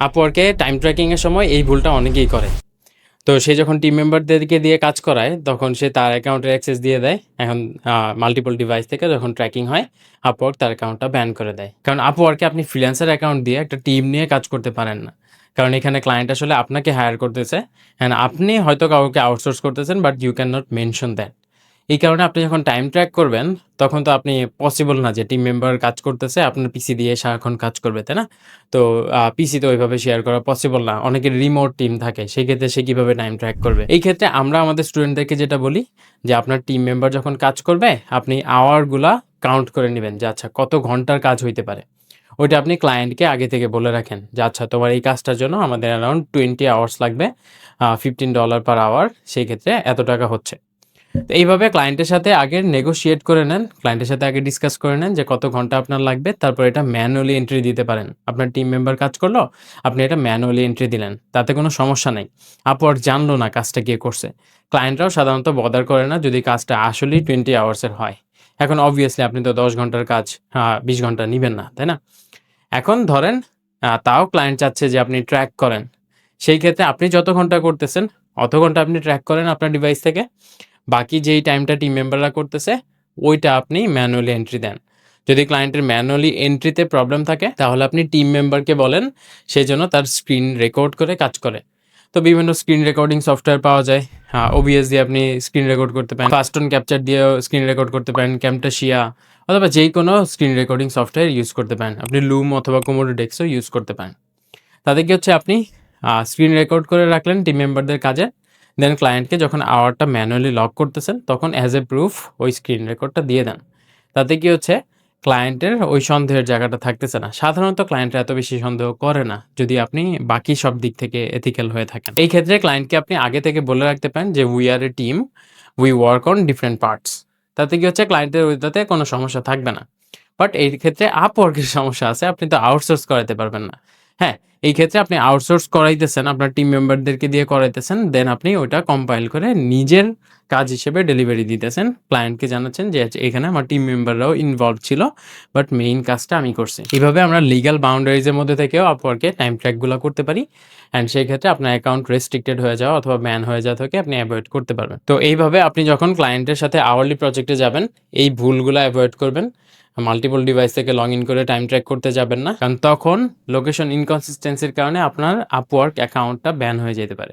আপওয়ার্কে time ট্র্যাকিংয়ের সময় এই ভুলটা অনেকেই করে। তো সে যখন টিম মেম্বারদেরকে দিয়ে কাজ করায়, তখন সে তার অ্যাকাউন্টের অ্যাক্সেস দিয়ে দেয়। এখন মাল্টিপল ডিভাইস থেকে যখন ট্র্যাকিং হয় আপওয়ার্ক তার অ্যাকাউন্টটা ব্যান করে দেয়। কারণ আপওয়ার্কে আপনি ফ্রিল্যান্সার অ্যাকাউন্ট দিয়ে একটা টিম নিয়ে কাজ করতে পারেন না। কারণ এখানে ক্লায়েন্ট আসলে আপনাকে হায়ার করতেছে। অ্যান্ড আপনি হয়তো কাউকে আউটসোর্স করতেছেন but you can not mention that এই কারণে আপনি যখন টাইম ট্র্যাক করবেন, তখন তো আপনি পসিবল না যে টিম মেম্বার কাজ করতেছে, আপনার পিসি দিয়ে সারাক্ষণ কাজ করবে, তাই না? তো পিসি তো ওইভাবে শেয়ার করা পসিবল না। অনেকের রিমোট টিম থাকে সেই ক্ষেত্রে সে কীভাবে টাইম ট্র্যাক করবে? এই ক্ষেত্রে আমরা আমাদের স্টুডেন্টদেরকে যেটা বলি, যে আপনার টিম মেম্বার যখন কাজ করবে, আপনি আওয়ারগুলা কাউন্ট করে নেবেন যে আচ্ছা কত ঘণ্টার কাজ হইতে পারে? ওইটা আপনি ক্লায়েন্টকে আগে থেকে বলে রাখেন যে আচ্ছা তোমার এই কাজটার জন্য আমাদের অ্যারাউন্ড টোয়েন্টি আওয়ার্স লাগবে ফিফটিন ডলার পার আওয়ার সেই ক্ষেত্রে এত টাকা হচ্ছে। তো এইভাবে ক্লায়েন্টের সাথে আগে নেগোশিয়েট করে নেন ক্লায়েন্টের সাথে আগে ডিসকাস করে নেন যে কত ঘণ্টা আপনার লাগবে, তারপর এটা ম্যানুয়ালি এন্ট্রি দিতে পারেন। আপনার টিম মেম্বার কাজ করল, আপনি এটা ম্যানুয়ালি এন্ট্রি দিলেন, তাতে কোনো সমস্যা নেই। আপওয়ার্ক জানলো না কাজটা কে করছে। ক্লায়েন্টরাও সাধারণত বদার করে না যদি কাজটা আসলেই টোয়েন্টি আওয়ার্সের হয়। এখন অবভিয়াসলি আপনি তো দশ ঘণ্টার কাজ হ্যাঁ বিশ ঘণ্টা নেবেন না, তাই না? এখন ধরেন তাও ক্লায়েন্ট চাচ্ছে যে আপনি ট্র্যাক করেন। সেই ক্ষেত্রে আপনি যত ঘণ্টা করতেছেন, অত ঘণ্টা আপনি ট্র্যাক করেন আপনার ডিভাইস থেকে। বাকি যেই টাইমটা টিম মেম্বাররা করতেছে, ওইটা আপনি ম্যানুয়ালি এন্ট্রি দেন। যদি ক্লায়েন্টের ম্যানুয়ালি এন্ট্রিতে প্রবলেম থাকে, তাহলে আপনি টিম মেম্বারকে বলেন সেই জন্য তার স্ক্রিন রেকর্ড করে কাজ করে। তো বিভিন্ন স্ক্রিন রেকর্ডিং সফটওয়্যার পাওয়া যায়। হ্যাঁ ওবিএস দিয়ে আপনি স্ক্রিন রেকর্ড করতে পারেন। ফাস্টন ক্যাপচার দিয়েও স্ক্রিন রেকর্ড করতে পারেন। ক্যামটাশিয়া অথবা যেই কোনো স্ক্রিন রেকর্ডিং সফটওয়্যার ইউজ করতে পারেন। আপনি লুম অথবা কোমোডো ডেক্সও ইউজ করতে পারেন। তাতে কি হচ্ছে আপনি স্ক্রিন রেকর্ড করে রাখলেন টিম মেম্বারদের কাজে। দেন ক্লায়েন্টকে যখন আওয়ারটা ম্যানুয়ালি লক করতেছেন, তখন অ্যাজ এ প্রুফ ওই স্ক্রিন রেকর্ডটা দিয়ে দেন। তাতে কি হচ্ছে? ক্লায়েন্টের ওই সন্দেহের জায়গাটা থাকতেছে না। সাধারণত ক্লায়েন্টরা এত বেশি সন্দেহ করে না, যদি আপনি বাকি সব দিক থেকে এথিক্যাল হয়ে থাকেন। এই ক্ষেত্রে ক্লায়েন্টকে আপনি আগে থেকে বলে রাখতে পারেন যে we are a team we work on different parts তাতে কি হচ্ছে? ক্লায়েন্টের ওইটাতে কোনো সমস্যা থাকবে না। বাট এই ক্ষেত্রে আপওয়ার্কের সমস্যা আছে, আপনি তো আউটসোর্স করাতে পারবেন না। হ্যাঁ এই ক্ষেত্রে আপনি আউটসোর্স করাইতেছেন আপনার টিম মেম্বারদেরকে দিয়ে করাইতেছেন দেন আপনি ওটা কম্পাইল করে নিজের কাজ হিসেবে ডেলিভারি দিতেছেন। ক্লায়েন্টকে জানাচ্ছেন যে আচ্ছা, এখানে আমার টিম মেম্বাররাও ইনভলভ ছিল বাট মেইন কাজটা আমি করছি। এইভাবে আমরা লিগ্যাল বাউন্ডারিজের মধ্যে থেকেও আপওয়ার্কে টাইম ট্র্যাকগুলো করতে পারি অ্যান্ড সেই ক্ষেত্রে আপনার অ্যাকাউন্ট রেস্ট্রিক্টেড হয়ে যাওয়া অথবা ব্যান হয়ে যাওয়া থেকে আপনি অ্যাভয়েড করতে পারবেন। তো এইভাবে আপনি যখন ক্লায়েন্টের সাথে আওয়ারলি প্রজেক্টে যাবেন এই ভুলগুলো অ্যাভয়েড করবেন। মাল্টিপল ডিভাইস থেকে লগ ইন করে টাইম ট্র্যাক করতে যাবেন না কারণ তখন লোকেশন ইনকনসিস্টেন্সির কারণে আপনার আপওয়ার্ক অ্যাকাউন্টটা ব্যান হয়ে যেতে পারে।